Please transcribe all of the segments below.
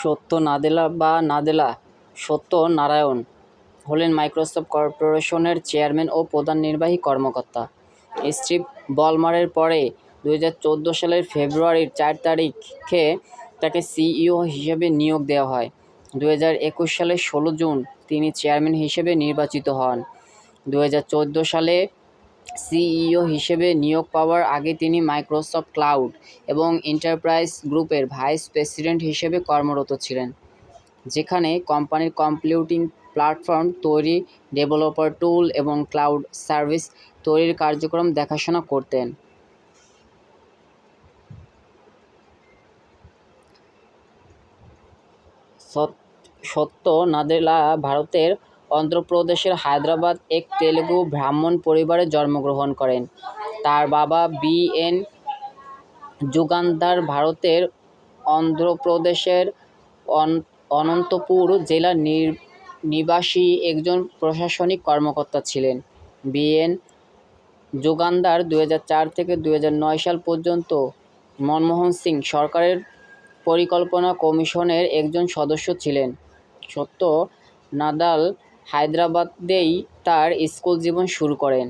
সত্য নাদেলা বা নাদেলা সত্য নারায়ণ হলেন মাইক্রোসফট কর্পোরেশনের চেয়ারম্যান ও প্রধান নির্বাহী কর্মকর্তা। স্টিভ বলমারের পরে দু হাজার চোদ্দ সালের ফেব্রুয়ারির চার তারিখে তাকে সিইও হিসেবে নিয়োগ দেওয়া হয়। দু হাজার একুশ সালের ষোলো জুন তিনি চেয়ারম্যান হিসেবে নির্বাচিত হন। দু হাজার চোদ্দ সালে সিইও হিসেবে নিয়োগ পাওয়ার আগে তিনি মাইক্রোসফট ক্লাউড এবং এন্টারপ্রাইজ গ্রুপের ভাইস প্রেসিডেন্ট হিসেবে কর্মরত ছিলেন, যেখানে কোম্পানির কম্পিউটিং প্ল্যাটফর্ম তৈরি, ডেভেলপার টুল এবং ক্লাউড সার্ভিস তৈরির কার্যক্রম দেখাশোনা করতেন। সত- সত্য নাদেলা ভারতের অন্ধ্রপ্রদেশের হায়দ্রাবাদ এক তেলুগু ব্রাহ্মণ পরিবারে জন্মগ্রহণ করেন। তার বাবা বি এন যুগান্ধার ভারতের অন্ধ্রপ্রদেশের অন- অনন্তপুর জেলার নিবাসী একজন প্রশাসনিক কর্মকর্তা ছিলেন। বি এন যুগান্ধার দু থেকে দু সাল পর্যন্ত মনমোহন সিং সরকারের পরিকল্পনা কমিশনের একজন সদস্য ছিলেন। সত্য, নাদাল হায়দ্রাবাদেই তার স্কুল জীবন শুরু করেন।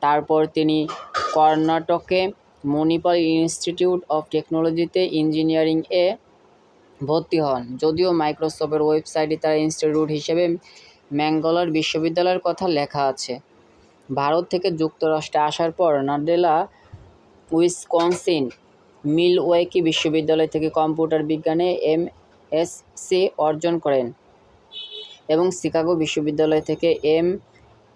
তারপর তিনি কর্ণাটকে মণিপাল ইনস্টিটিউট অফ টেকনোলজিতে ইঞ্জিনিয়ারিং এ ভর্তি হন। যদিও মাইক্রোসফটের ওয়েবসাইটে তার ইনস্টিটিউট হিসেবে ম্যাঙ্গালোর বিশ্ববিদ্যালয়ের কথা লেখা আছে। ভারত থেকে যুক্তরাষ্ট্রে আসার পর নাডেলা উইসকনসিন, মিলওয়াকি বিশ্ববিদ্যালয় থেকে কম্পিউটার বিজ্ঞানে এম এসসি অর্জন করেন। এবং শিকাগো বিশ্ববিদ্যালয় থেকে এম,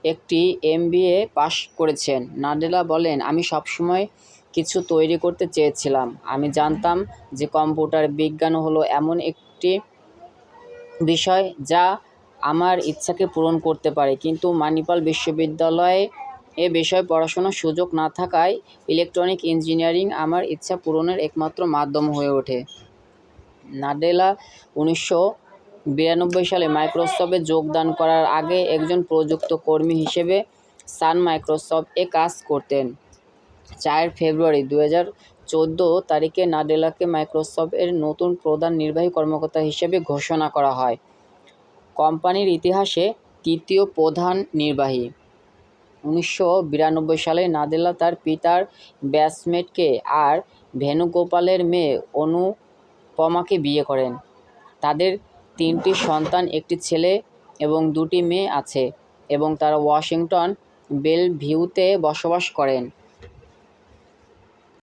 একটি এমবিএ পাশ করেছেন। নাডেলা বলেন, আমি সবসময় কিছু তৈরি করতে চেয়েছিলাম। আমি জানতাম যে কম্পিউটার বিজ্ঞান হলো এমন একটি বিষয় যা আমার ইচ্ছাকে পূরণ করতে পারে। কিন্তু মানিপাল বিশ্ববিদ্যালয়ে এ বিষয়ে পড়াশোনার সুযোগ না থাকায় ইলেকট্রনিক ইঞ্জিনিয়ারিং আমার ইচ্ছা পূরণের একমাত্র মাধ্যম হয়ে ওঠে। নাডেলা উনিশশো বিরানব্বই সালে মাইক্রোসফটে যোগদান করার আগে একজন প্রযুক্ত কর্মী হিসেবে সান মাইক্রোসফট এ কাজ করতেন। চার ফেব্রুয়ারি দু হাজার চোদ্দ তারিখে নাডেলাকে মাইক্রোসফট এর নতুন প্রধান নির্বাহী কর্মকর্তা হিসেবে ঘোষণা করা হয়। কোম্পানির ইতিহাসে তৃতীয় প্রধান নির্বাহী। উনিশশো বিরানব্বই সালে নাদেলা তার পিতার ব্যাচমেটকে আর ভেনুগোপালের মেয়ে অনুপমাকে বিয়ে করেন। তাদের তিনটি সন্তান একটি ছেলে এবং দুটি মেয়ে আছে এবং তারা ওয়াশিংটন বেলভিউতে বসবাস করেন।